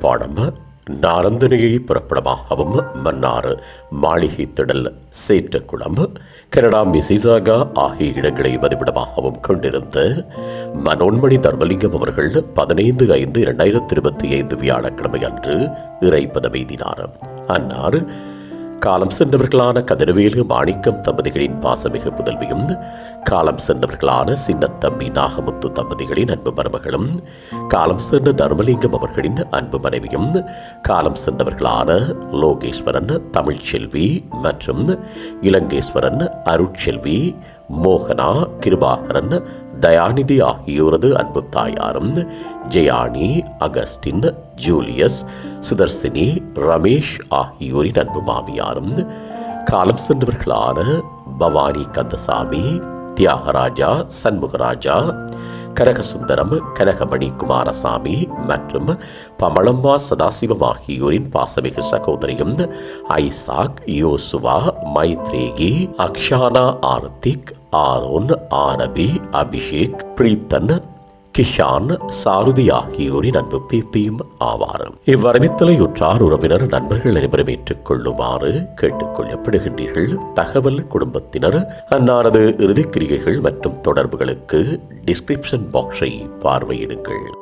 பாடம் நாரந்தனையை புறப்படமாகவும் மன்னார் மாளிகை திடல் சேற்றக்குளம் கனடா மிசிசாகா ஆகிய இடங்களை வதிவிடமாகவும் கொண்டிருந்த மனோன்மணி தர்மலிங்கம் அவர்கள் பதினைந்து ஐந்து இரண்டாயிரத்தி இருபத்தி ஐந்து வியாழக்கிழமை அன்று இறைப்பதமெய்தினார் அன்னார் காலம் சென்றவர்களான கதிரவேலு மாணிக்கம் தம்பதிகளின் பாசமிகு புதல்வியும் காலம் சென்றவர்களான சின்னத்தம்பி நாகமுத்து தம்பதிகளின் அன்பு மருமகளும் காலம் சென்ற தர்மலிங்கம் அவர்களின் அன்பு மனைவியும் காலம் சென்றவர்களான லோகேஸ்வரன் தமிழ்ச்செல்வி மற்றும் இலங்கேஸ்வரன் அருட்செல்வி மோகனா கிருபாகரன் தயாநிதி ஆகியோரது அன்பு தாயாரும் ஜெயானி அகஸ்டின் ஜூலியஸ் சுதர்சினி ரமேஷ் ஆகியோரின் அன்பு மாமியாரும் காலம் சென்றவர்களான பவானி கந்தசாமி தியாகராஜா சண்முகராஜா கனகசுந்தரம் கனகமணி குமாரசாமி மற்றும் பமளம்மா சதாசிவம் ஆகியோரின் பாசமிகு சகோதரியும் ஐசாக் யோசுவா மைத்ரேகி அக்ஷானா ஆர்த்திக் ஆரோன் ஆரபி அபிஷேக் பிரீத்தன் கிஷான் சாருதி ஆகியோரின் அன்பு பேத்தியும் ஆவார் இவ்வரவித்தலையுற்றார் உறவினர் நண்பர்கள் அனைவரும் ஏற்றுக்கொள்ளுமாறு கேட்டுக் கொள்ளப்படுகின்றீர்கள் தகவல் குடும்பத்தினர் அன்னாரது இறுதிக்கிரிகைகள் மற்றும் தொடர்புகளுக்கு டிஸ்கிரிப்ஷன் பாக்ஸை பார்வையிடுங்கள்.